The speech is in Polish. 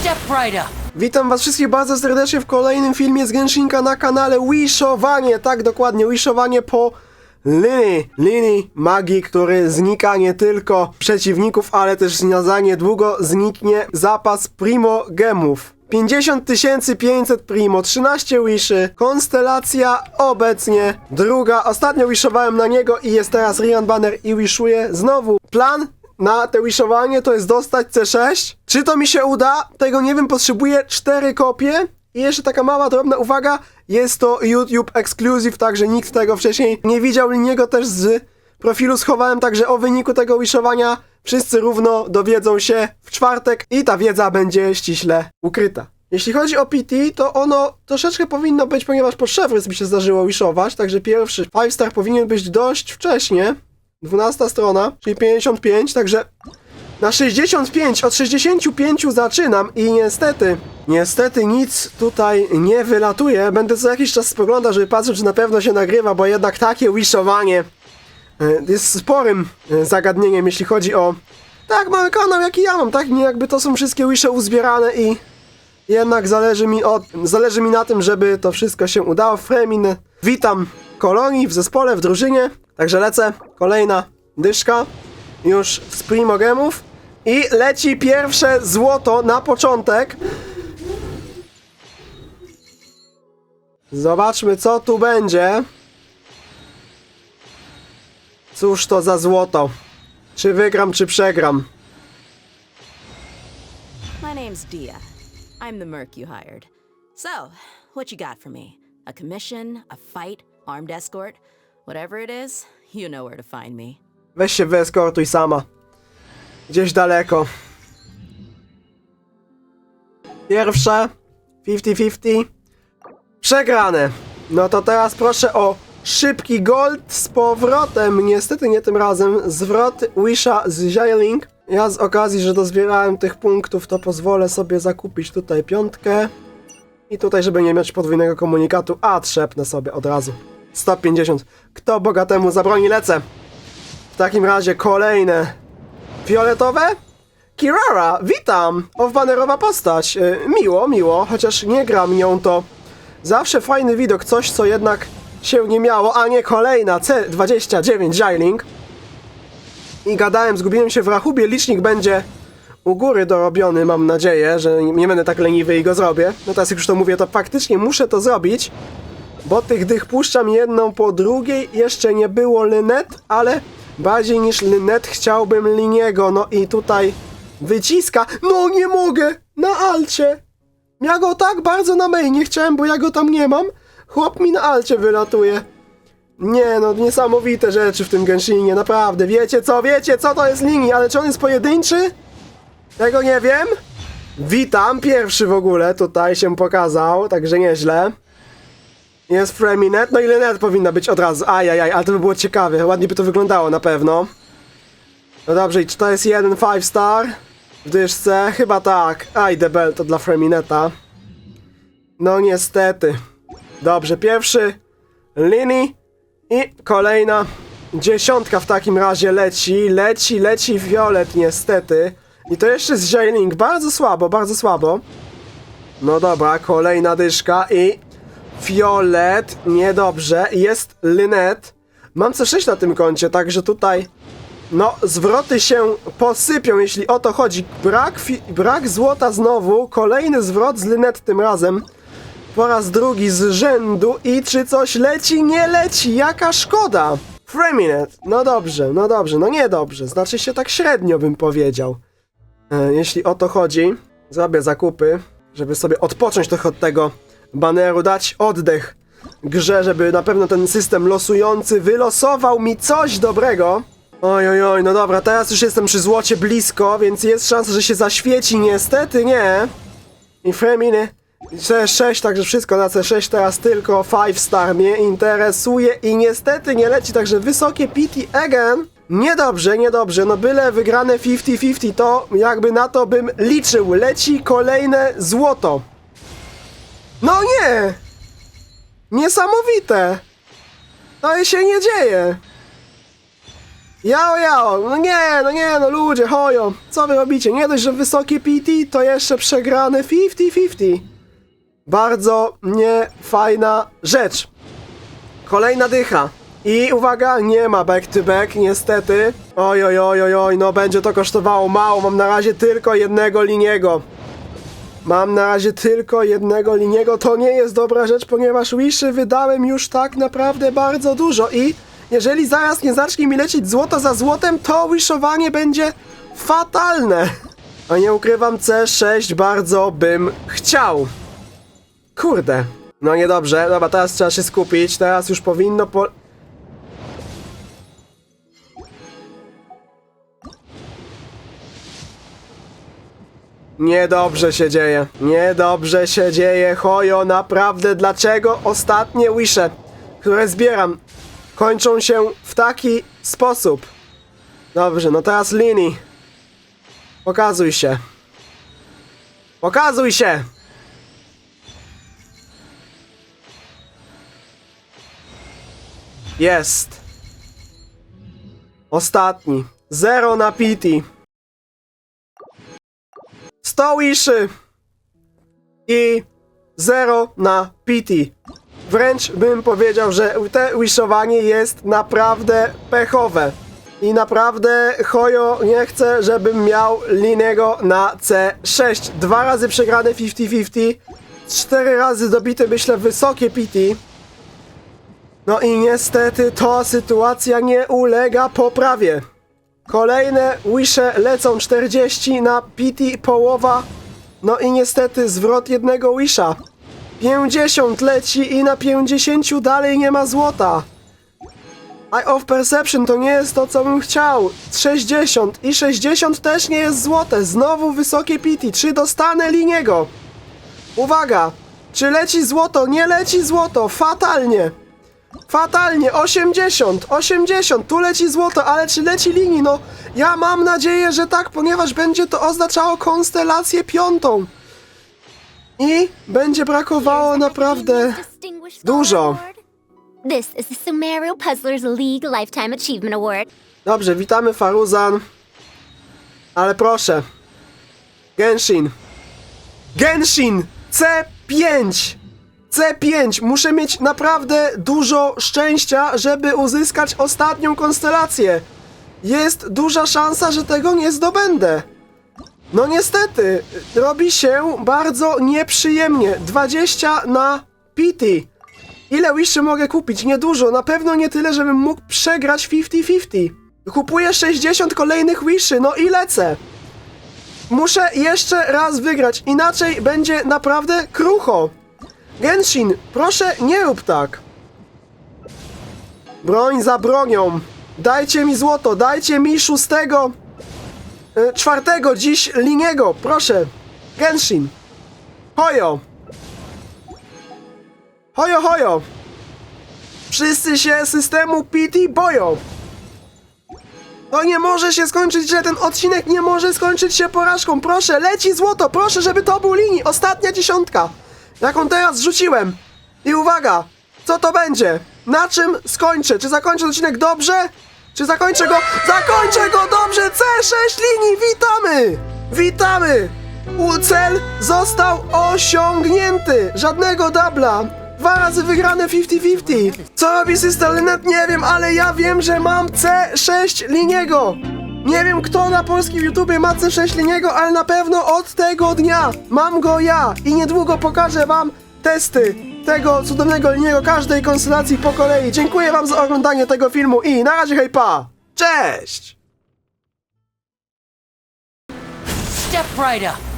Step right up. Witam was wszystkich bardzo serdecznie w kolejnym filmie z Genshinka na kanale Wishowanie, tak dokładnie, Wishowanie po linii, linii magii, który znika nie tylko przeciwników, ale też na niedługo zniknie zapas primo gemów. 50 500 primo, 13 wiszy, konstelacja obecnie druga, ostatnio wishowałem na niego i jest teraz Rian Banner i wishuję znowu. Plan na te wishowanie to jest dostać C6. Czy to mi się uda? Tego nie wiem, potrzebuję 4 kopie. I jeszcze taka mała, drobna uwaga, jest to YouTube Exclusive, także nikt tego wcześniej nie widział. Liniego też z profilu schowałem, także o wyniku tego wishowania wszyscy równo dowiedzą się w czwartek i ta wiedza będzie ściśle ukryta. Jeśli chodzi o PT, to ono troszeczkę powinno być, ponieważ po Chevrolet mi się zdarzyło wishować, także pierwszy 5 star powinien być dość wcześnie. 12 strona, czyli 55, także na 65, od 65 zaczynam i niestety, niestety nic tutaj nie wylatuje. Będę co jakiś czas spoglądał, żeby patrzeć, czy na pewno się nagrywa, bo jednak takie wishowanie e, jest sporym e, zagadnieniem, jeśli chodzi o tak mały kanał, jaki ja mam, tak? Nie jakby to są wszystkie wishe uzbierane i jednak zależy mi, od, zależy mi na tym, żeby to wszystko się udało. Fremin, witam kolonii, w zespole, w drużynie. Także lecę. Kolejna dyszka. Już z primogemów. I leci pierwsze złoto na początek. Zobaczmy, co tu będzie. Cóż to za złoto? Czy wygram, czy przegram? My name's Dia. I'm the merc you hired. So, what you got for me? A commission, a fight, armed escort? Whatever it is, you know where to find me. Weź się wyeskortuj sama. Gdzieś daleko. Pierwsze 50-50. Przegrane. No to teraz proszę o szybki gold z powrotem. Niestety nie tym razem. Zwrot Wisha z Xiaoling. Ja z okazji, że dozbierałem tych punktów, to pozwolę sobie zakupić tutaj piątkę. I tutaj, żeby nie mieć podwójnego komunikatu, a trzepnę sobie od razu. 150. Kto bogatemu zabroni lecę? W takim razie kolejne fioletowe. Kirara, witam! Off-bannerowa postać. E, miło, miło, chociaż nie gram nią to zawsze fajny widok, coś co jednak się nie miało, a nie kolejna C29 Jailing. I gadałem, zgubiłem się w rachubie, licznik będzie u góry dorobiony, mam nadzieję, że nie będę tak leniwy i go zrobię. No teraz jak już to mówię, to faktycznie muszę to zrobić. Bo tych dych puszczam jedną po drugiej. Jeszcze nie było Lynet, ale bardziej niż Lynet chciałbym Liniego. No i tutaj wyciska. No nie mogę! Na alcie! Ja go tak bardzo na mainie chciałem, bo ja go tam nie mam. Chłop mi na alcie wylatuje. Nie no, niesamowite rzeczy w tym Genshinie, naprawdę. Wiecie co, wiecie co to jest linii, ale czy on jest pojedynczy? Tego nie wiem. Witam, pierwszy w ogóle tutaj się pokazał, także nieźle. Jest Freminet, no i Linet powinna być od razu. Ajajaj, ale to by było ciekawe, ładnie by to wyglądało na pewno. No dobrze, i czy to jest jeden 5 star? W dyszce? Chyba tak. Aj, debel to dla Fremineta. No niestety. Dobrze, pierwszy Lini i kolejna dziesiątka w takim razie leci. Leci, leci Violet niestety. I to jeszcze z Jailing. Bardzo słabo, bardzo słabo. No dobra, kolejna dyszka i Fiolet, niedobrze, jest Lynet. Mam C6 na tym koncie, także tutaj no, zwroty się posypią, jeśli o to chodzi. Brak, brak złota znowu, kolejny zwrot z Lynet tym razem. Po raz drugi z rzędu i czy coś leci? Nie leci, jaka szkoda! Freminet, no dobrze, no dobrze, no niedobrze, znaczy się tak średnio bym powiedział. E, jeśli o to chodzi, zrobię zakupy, żeby sobie odpocząć trochę od tego baneru, dać oddech grze, żeby na pewno ten system losujący wylosował mi coś dobrego. Oj, oj, oj, no dobra, teraz już jestem przy złocie blisko, więc jest szansa, że się zaświeci, niestety nie. I Freminy C6, także wszystko na C6, teraz tylko 5 star mnie interesuje i niestety nie leci, także wysokie PT again. Niedobrze, niedobrze, no byle wygrane 50-50 to jakby na to bym liczył. Leci kolejne złoto. No nie! Niesamowite! To się nie dzieje. Jao, jao, no nie, no nie, no ludzie, hojo, co wy robicie? Nie dość, że wysokie PT, to jeszcze przegrane 50-50. Bardzo niefajna rzecz. Kolejna dycha. I uwaga, nie ma back to back, niestety. Oj, oj, oj, oj, oj, no będzie to kosztowało mało, mam na razie tylko jednego liniego. Mam na razie tylko jednego liniego. To nie jest dobra rzecz, ponieważ Wishy wydałem już tak naprawdę bardzo dużo i jeżeli zaraz nie zacznie mi lecieć złoto za złotem, to wishowanie będzie fatalne. A nie ukrywam, C6 bardzo bym chciał. Kurde. No niedobrze, dobra, teraz trzeba się skupić, teraz już powinno po... Niedobrze się dzieje. Niedobrze się dzieje, hojo, naprawdę. Dlaczego ostatnie wisze, które zbieram, kończą się w taki sposób? Dobrze, no teraz Lini. Pokazuj się. Pokazuj się! Jest. Ostatni. Zero na pity. 100 wiszy i 0 na pity. Wręcz bym powiedział, że te wishowanie jest naprawdę pechowe. I naprawdę Hojo nie chce, żebym miał Linego na C6. Dwa razy przegrane 50-50, cztery razy dobite myślę wysokie pity. No i niestety ta sytuacja nie ulega poprawie. Kolejne wisze lecą 40 na PT połowa. No i niestety zwrot jednego wisha. 50 leci i na 50 dalej nie ma złota. Eye of Perception to nie jest to, co bym chciał. 60 i 60 też nie jest złote. Znowu wysokie PT. Czy dostanę liniego? Uwaga! Czy leci złoto? Nie leci złoto. Fatalnie. Fatalnie, 80, 80, tu leci złoto, ale czy leci linii? No, ja mam nadzieję, że tak, ponieważ będzie to oznaczało konstelację piątą. I będzie brakowało naprawdę dużo. This is the Sumerio Puzzlers League Lifetime Achievement Award. Dobrze, witamy Faruzan. Ale proszę. Genshin. Genshin! C5! C5! Muszę mieć naprawdę dużo szczęścia, żeby uzyskać ostatnią konstelację. Jest duża szansa, że tego nie zdobędę. No niestety, robi się bardzo nieprzyjemnie. 20 na pity. Ile wiszy mogę kupić? Niedużo, na pewno nie tyle, żebym mógł przegrać 50-50. Kupuję 60 kolejnych wiszy, no i lecę. Muszę jeszcze raz wygrać, inaczej będzie naprawdę krucho. Genshin, proszę nie rób tak. Broń za bronią. Dajcie mi złoto, dajcie mi szóstego, e, czwartego dziś liniego, proszę. Genshin. Hojo. Hojo, hojo! Wszyscy się systemu PT boją! To nie może się skończyć źle, ten odcinek nie może skończyć się porażką. Proszę, leci złoto, proszę, żeby to był linii. Ostatnia dziesiątka, jaką teraz rzuciłem. I uwaga, co to będzie? Na czym skończę? Czy zakończę odcinek dobrze? Czy zakończę go? Zakończę go dobrze! C6 linii, witamy! Witamy! Cel został osiągnięty! Żadnego dubla! Dwa razy wygrane 50-50! Co robi Sister Lynette? Nie wiem, ale ja wiem, że mam C6 liniego! Nie wiem, kto na polskim YouTubie ma C6 liniego, ale na pewno od tego dnia mam go ja! I niedługo pokażę wam testy tego cudownego liniego każdej konstelacji po kolei. Dziękuję wam za oglądanie tego filmu i na razie hej pa! Cześć! Step right up.